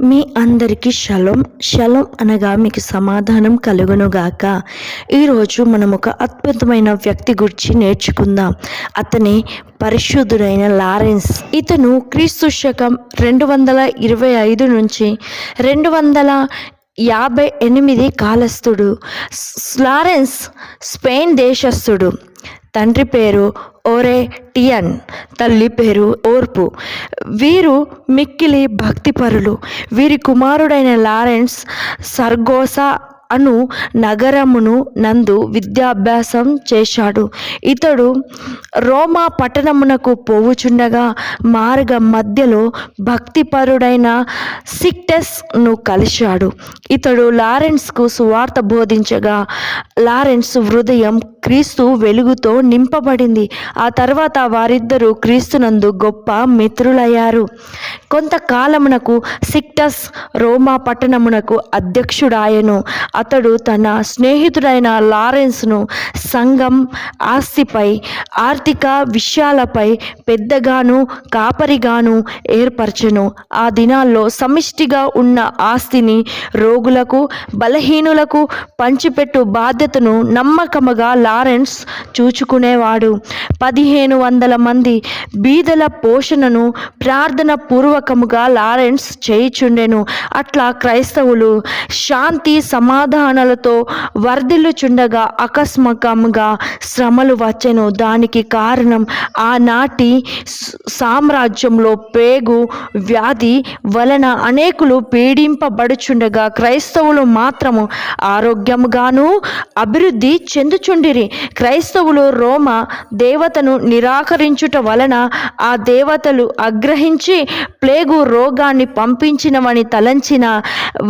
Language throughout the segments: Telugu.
మీ అందరికీ షలోం. షలోం అనగా మీకు సమాధానం కలుగునుగాక. ఈరోజు మనం ఒక అద్భుతమైన వ్యక్తి గురించి నేర్చుకుందాం. అతనే పరిశుద్ధుడైన లారెన్స్. ఇతను క్రీస్తు శకం రెండు వందల ఇరవై ఐదు నుంచి రెండు వందల యాభై ఎనిమిది కాలస్థుడు లారెన్స్ స్పెయిన్ దేశస్థుడు. తండ్రి పేరు ఓరే టియన్ తల్లి పేరు ఓర్పు. వీరు మిక్కిలి భక్తిపరులు. వీరి కుమారుడైన లారెన్స్ సర్గోసా అను నగరమును నందు విద్యాభ్యాసం చేశాడు. ఇతడు రోమా పట్టణమునకు పోవుచుండగా మార్గ మధ్యలో భక్తిపరుడైన సిక్టెస్ను కలిశాడు. ఇతడు లారెన్స్కు సువార్త బోధించగా లారెన్స్ హృదయం క్రీస్తు వెలుగుతో నింపబడింది. ఆ తర్వాత వారిద్దరూ క్రీస్తునందు గొప్ప మిత్రులయ్యారు. కొంతకాలమునకు సిక్టస్ రోమా పట్టణమునకు అధ్యక్షుడాయను. అతడు తన స్నేహితుడైన లారెన్స్ను సంఘం ఆస్తిపై ఆర్థిక విషయాలపై పెద్దగాను కాపరిగాను ఏర్పరచెను. ఆ దినాల్లో సమిష్టిగా ఉన్న ఆస్తిని రోగులకు బలహీనులకు పంచిపెట్టు బాధ్యతను నమ్మకముగా లారెన్స్ చూచుకునేవాడు. పదిహేను వందల మంది బీదల పోషణను ప్రార్థన పూర్వకముగా లారెన్స్ చేయుచుండెను. అట్లా క్రైస్తవులు శాంతి సమాధానాలతో వర్ధిల్లుచుండగా అకస్మకముగా శ్రమలు వచ్చెను. దానికి కారణం ఆనాటి సామ్రాజ్యంలో పేగు వ్యాధి వలన అనేకులు పీడింపబడుచుండగా క్రైస్తవులు మాత్రము ఆరోగ్యముగాను అభివృద్ధి చెందుచుండిరి. క్రైస్తవులు రోమ దేవతను నిరాకరించుట వలన ఆ దేవతలు అగ్రహించి ప్లేగు రోగాన్ని పంపించినవని తలంచిన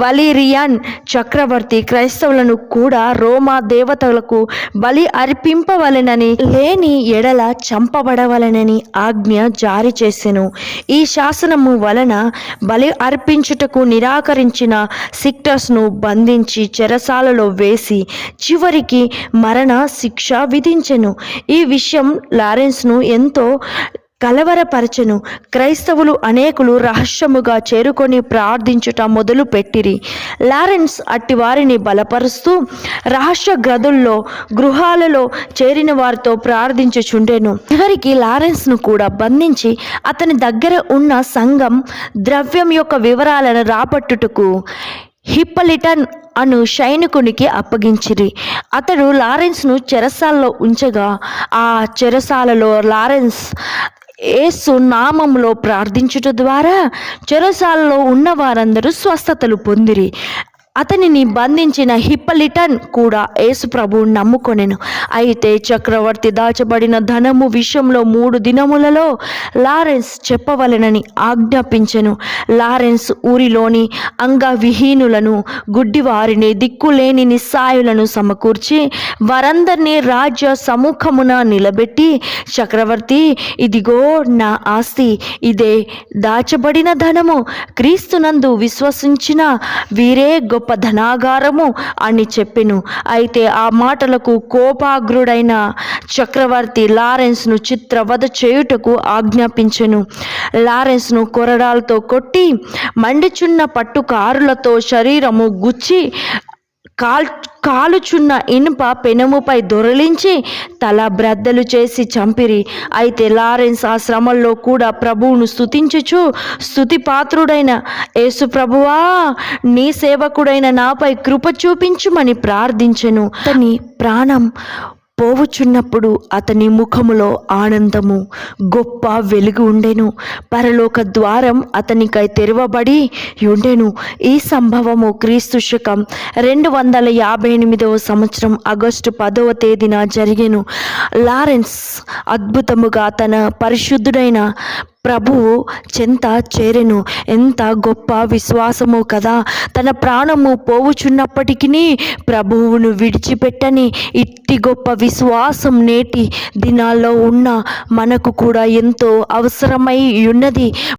వలీరియన్ చక్రవర్తి క్రైస్తవులను కూడా రోమా దేవతలకు బలి అర్పింపవలెనని లేని ఎడల చంపబడవలెనని ఆజ్ఞ జారీ చేసెను. ఈ శాసనము వలన బలి అర్పించుటకు నిరాకరించిన సిక్టస్ను బంధించి చెరసాలలో వేసి చివరికి మరణ శిక్ష విధించెను. ఈ విషయం లారెన్స్ను ఎంతో కలవరపరచెను. క్రైస్తవులు అనేకులు రహస్యముగా చేరుకొని ప్రార్థించుట మొదలు పెట్టిరి లారెన్స్ అట్టి వారిని బలపరుస్తూ రహస్య గదుల్లో గృహాలలో చేరిన వారితో ప్రార్థించుచుండెను. చివరికి లారెన్స్ను కూడా బంధించి అతని దగ్గర ఉన్న సంఘం ద్రవ్యం యొక్క వివరాలను రాబట్టుటకు హిప్పలిటన్ అను సైనికునికి అప్పగించిరి. అతడు లారెన్స్ను చెరసాలలో ఉంచగా ఆ చెరసాలలో లారెన్స్ ఏసు నామంలో ప్రార్థించుట ద్వారా చెరసాలలో ఉన్న వారందరూ స్వస్థతలు పొందిరి. అతనిని బంధించిన హిప్పలిటన్ కూడా ఏసుప్రభువు నమ్ముకొనెను. అయితే చక్రవర్తి దాచబడిన ధనము విషయంలో మూడు దినములలో లారెన్స్ చెప్పవలెనని ఆజ్ఞాపించెను. లారెన్స్ ఊరిలోని అంగవిహీనులను గుడ్డివారిని దిక్కులేని నిస్సాయులను సమకూర్చి వారందరినీ రాజ్య సముఖమున నిలబెట్టి చక్రవర్తి ఇదిగో నా ఆస్తి ఇదే దాచబడిన ధనము క్రీస్తునందు విశ్వసించిన వీరే గొప్ప గొప్ప ధనాగారము అని చెప్పెను. అయితే ఆ మాటలకు కోపాగ్రుడైన చక్రవర్తి లారెన్స్ను చిత్రవధ చేయుటకు ఆజ్ఞాపించెను. లారెన్స్ను కొరడాలతో కొట్టి మండిచున్న పట్టు కారులతో శరీరము గుచ్చి కాల్ కాలుచున్న ఇనుప పెనముపై దొరలించి తల బ్రద్దలు చేసి చంపిరి. అయితే లారెన్స్ ఆ శ్రమల్లో కూడా ప్రభువును స్తుతించుచు స్తుతి పాత్రుడైన యేసు ప్రభువా నీ సేవకుడైన నాపై కృప చూపించుమని ప్రార్థించెను. అతని ప్రాణం పోవుచున్నప్పుడు అతని ముఖములో ఆనందము గొప్ప వెలుగు ఉండెను. పరలోక ద్వారం అతనికై తెరవబడి ఉండెను. ఈ సంభవము క్రీస్తు శకం రెండు వందల యాభై ఎనిమిదవ సంవత్సరం ఆగస్టు పదవ తేదీన జరిగెను. లారెన్స్ అద్భుతముగా తన పరిశుద్ధుడైన ప్రభువు చెంత చేరెను. ఎంత గొప్ప విశ్వాసము కదా. తన ప్రాణము పోవుచున్నప్పటికీ ప్రభువును విడిచిపెట్టని ఇట్టి గొప్ప విశ్వాసం నేటి దినాల్లో ఉన్న మనకు కూడా ఎంతో అవసరమై ఉన్నది.